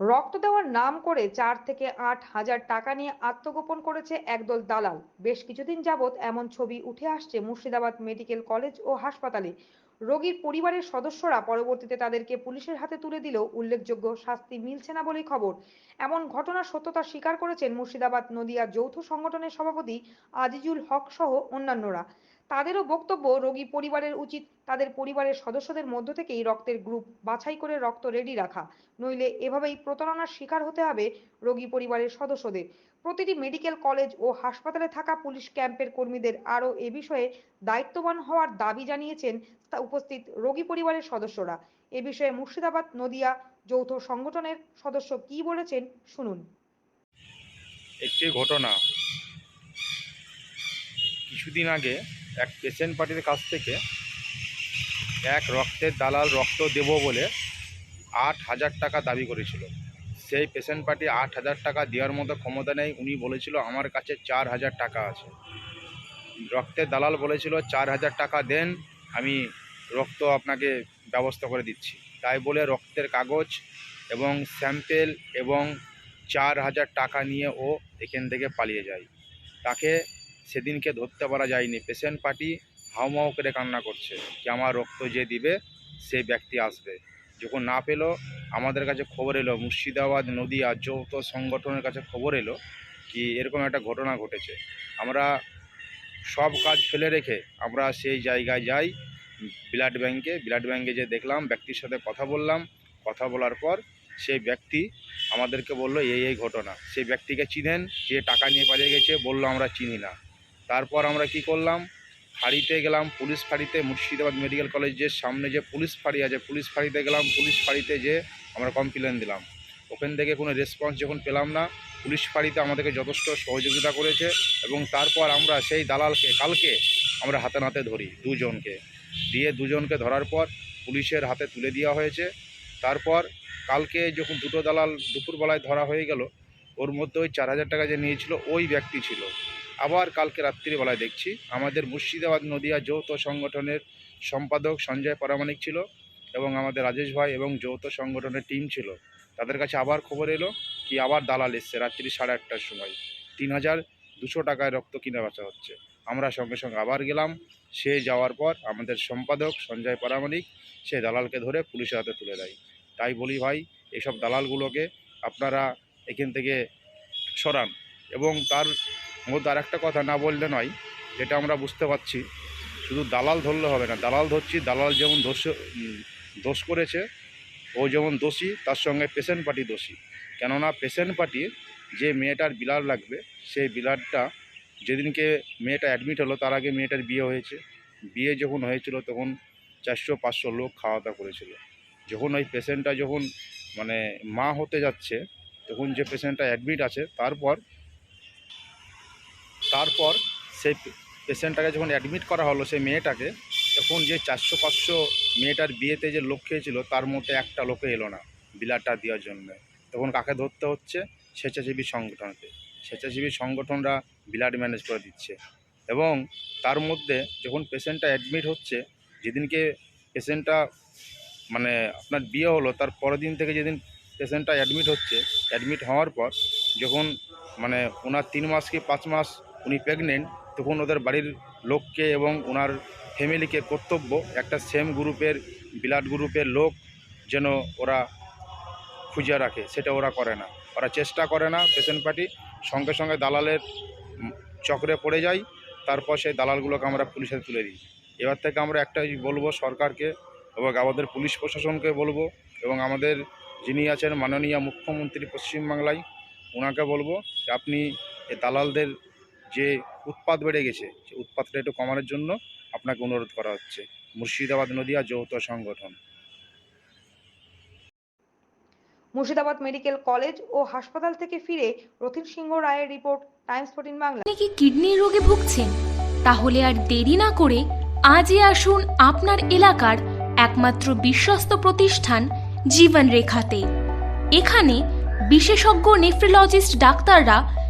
রক্ত দেওয়ার নাম করে চার থেকে আট হাজার টাকা নিয়ে আত্মগোপন করেছে একদল দালাল। বেশ কিছুদিন যাবৎ এমন ছবি উঠে আসছে মুর্শিদাবাদ মেডিকেল কলেজ ও হাসপাতালে। রোগীর পরিবারের সদস্যরা পরবর্তীতে তাদেরকে পুলিশের হাতে তুলে দিলেও উল্লেখযোগ্য শাস্তি মিলছে না বলেই খবর। এমন ঘটনার সত্যতা স্বীকার করেছেন মুর্শিদাবাদ নদিয়া যৌথ সংগঠনের সভাপতি আজিজুল হক সহ অন্যান্যরা। তাদেরও বক্তব্য, রোগী পরিবারের উচিত, তাদের পরিবারের সদস্যদের মধ্য থেকেই রক্তের গ্রুপ বাছাই করে রক্ত রেডি রাখা। নইলে এভাবেই প্রতারণার শিকার হতে হবে রোগী পরিবারের সদস্যদের। প্রতিটি মেডিকেল কলেজ ও হাসপাতালে থাকা পুলিশ ক্যাম্পের কর্মীদের আরও এ বিষয়ে দায়িত্ববান হওয়ার দাবি জানিয়েছেন উপস্থিত রোগী পরিবারের সদস্যরা। এ বিষয়ে মুর্শিদাবাদ নদিয়া যৌথ সংগঠনের সদস্য কি বলেছেন শুনুন। একটি ঘটনা। কিছুদিন আগে এক পেশেন্ট পার্টির কাছ থেকে এক রক্তের দালাল রক্ত দেব বলে আট হাজার টাকা দাবি করেছিল। সেই পেশেন্ট পার্টি আট হাজার টাকা দেওয়ার মতো ক্ষমতা নেই। উনি বলেছিল, আমার কাছে চার হাজার টাকা আছে। রক্তের দালাল বলেছিল, চার হাজার টাকা দেন, আমি রক্ত আপনাকে ব্যবস্থা করে দিচ্ছি। তাই বলে রক্তের কাগজ এবং স্যাম্পেল এবং চার হাজার টাকা নিয়ে ও এখান থেকে পালিয়ে যায়। তাকে সেদিনকে ধরতে পারা যায়নি। পেশেন্ট পার্টি হাউমাউ করে কান্না করছে যে আমার রক্ত যে দিবে, সেই ব্যক্তি আসবে। যখন না পেল, আমাদের কাছে খবর এলো, মুর্শিদাবাদ নদীয়া যৌথ সংগঠনের কাছে খবর এলো কি এরকম একটা ঘটনা ঘটেছে। আমরা সব কাজ ফেলে রেখে আমরা সেই জায়গায় যাই, ব্লাড ব্যাংকে ব্লাড ব্যাংকে যে দেখলাম, ব্যক্তির সাথে কথা বললাম। কথা বলার পর সেই ব্যক্তি আমাদেরকে বলল, এই এই ঘটনা। সেই ব্যক্তিকে চিনেন, যে টাকা নিয়ে পালিয়ে গেছে, বলল, আমরা চিনি না। তারপর আমরা কি করলাম? ফাঁড়িতে গেলাম, পুলিশ ফাঁড়িতে, মুর্শিদাবাদ মেডিকেল কলেজের সামনে যে পুলিশ ফাঁড়ি আছে, পুলিশ ফাঁড়িতে গেলাম, পুলিশ ফাঁড়িতে যে আমরা কমপ্লেন দিলাম। ওখান থেকে কোনো রেসপন্স যখন পেলাম না, পুলিশ ফাঁড়িতে আমাদেরকে যথেষ্ট সহযোগিতা করেছে এবং তারপর আমরা সেই দালালকে, কালকে আমরা হাতে নাতে ধরি দুজনকে। দিয়ে দুজনকে ধরার পর পুলিশের হাতে তুলে দেওয়া হয়েছে। তারপর কালকে যখন দুটো দালাল দুপুরবেলায় ধরা হয়ে গেল, ওর মধ্যে ওই চার হাজার টাকা যে নিয়েছিল, ওই ব্যক্তি ছিল। আবার কালকে রাত্রিবেলায় দেখছি। আমাদের মুর্শিদাবাদ নদিয়া যৌথ সংগঠনের সম্পাদক সঞ্জয় পরামানিক ছিল এবং আমাদের রাজেশ ভাই এবং যৌথ সংগঠনের টিম ছিল। তাদের কাছে আবার খবর এলো কি আবার দালাল এসছে রাত্রি সাড়ে আটটার সময়। তিন হাজার দুশো টাকায় রক্ত কিনে বেচা হচ্ছে। আমরা সঙ্গে সঙ্গে আবার গেলাম। সে যাওয়ার পর আমাদের সম্পাদক সঞ্জয় পরামানিক সে দালালকে ধরে পুলিশের হাতে তুলে দেয়। তাই বলি ভাই, এসব দালালগুলোকে আপনারা এখান থেকে সরান এবং তার মধ্যে আর একটা কথা না বললে নয়, যেটা আমরা বুঝতে পারছি। শুধু দালাল ধরলে হবে না, দালাল ধরছি, দালাল যেমন দোষ দোষ করেছে, ও যেমন দোষী, তার সঙ্গে পেশেন্ট পার্টি দোষী। কেননা পেশেন্ট পার্টির যে মেয়েটার বিলার লাগবে, সেই বিলারটা যেদিনকে মেয়েটা অ্যাডমিট হলো, তার আগে মেয়েটার বিয়ে হয়েছে। বিয়ে যখন হয়েছিল, তখন চারশো পাঁচশো লোক খাওয়া দাওয়া করেছিল। যখন ওই পেশেন্টটা যখন মানে মা হতে যাচ্ছে, তখন যে পেশেন্টটা অ্যাডমিট আছে, তারপর তারপর সেই পেশেন্টটাকে যখন অ্যাডমিট করা হলো সেই মেয়েটাকে, তখন যে চারশো পাঁচশো মেয়েটার বিয়েতে যে লোক খেয়েছিল, তার মধ্যে একটা লোকে এলো না বিলারটা দেওয়ার জন্য। তখন কাকে ধরতে হচ্ছে? স্বেচ্ছাসেবী সংগঠনকে। স্বেচ্ছাসেবী সংগঠনরা বিলাড ম্যানেজ করে দিচ্ছে। এবং তার মধ্যে যখন পেশেন্টটা অ্যাডমিট হচ্ছে, যেদিনকে পেশেন্টটা মানে আপনার বিয়ে হলো, তার পরের দিন থেকে যেদিন পেশেন্টটা অ্যাডমিট হচ্ছে, অ্যাডমিট হওয়ার পর যখন মানে ওনার তিন মাস কি পাঁচ মাস উনি প্রেগনেন্ট তখন ওদের বাড়ির লোককে এবং ওনার ফ্যামিলিকে কর্তব্য একটা সেম গ্রুপের ব্লাড গ্রুপের লোক যেন ওরা খুঁজে রাখে, সেটা ওরা করে না। ওরা চেষ্টা করে না পেশেন্ট পার্টি, সঙ্গে সঙ্গে দালালের চক্রে পড়ে যায় তারপর সেই দালালগুলোকে আমরা পুলিশে তুলে দিই। এবার থেকে আমরা একটাই বলব সরকারকে এবং আমাদের পুলিশ প্রশাসনকে বলব এবং আমাদের যিনি আছেন মাননীয় মুখ্যমন্ত্রী পশ্চিমবাংলায় ওনাকে বলব যে আপনি দালালদের যে উৎপাত বেড়ে গেছে সেই উৎপাতটা একটু কমানোর জন্য আপনাকে অনুরোধ করা হচ্ছে। মুর্শিদাবাদ নদীয়া যৌথ সংগঠন। মুর্শিদাবাদ মেডিকেল কলেজ ও হাসপাতাল থেকে ফিরে রথিন সিংহ রায়ের রিপোর্ট টাইমস ফোর্টিন বাংলা। আপনি কি কিডনির রোগে ভুগছেন? তাহলে আর দেরি না করে আজই আসুন আপনার এলাকার একমাত্র বিশ্বস্ত প্রতিষ্ঠান জীবন রেখাতে এখানে বিশেষজ্ঞ নেফ্রোলজিস্ট ডাক্তাররা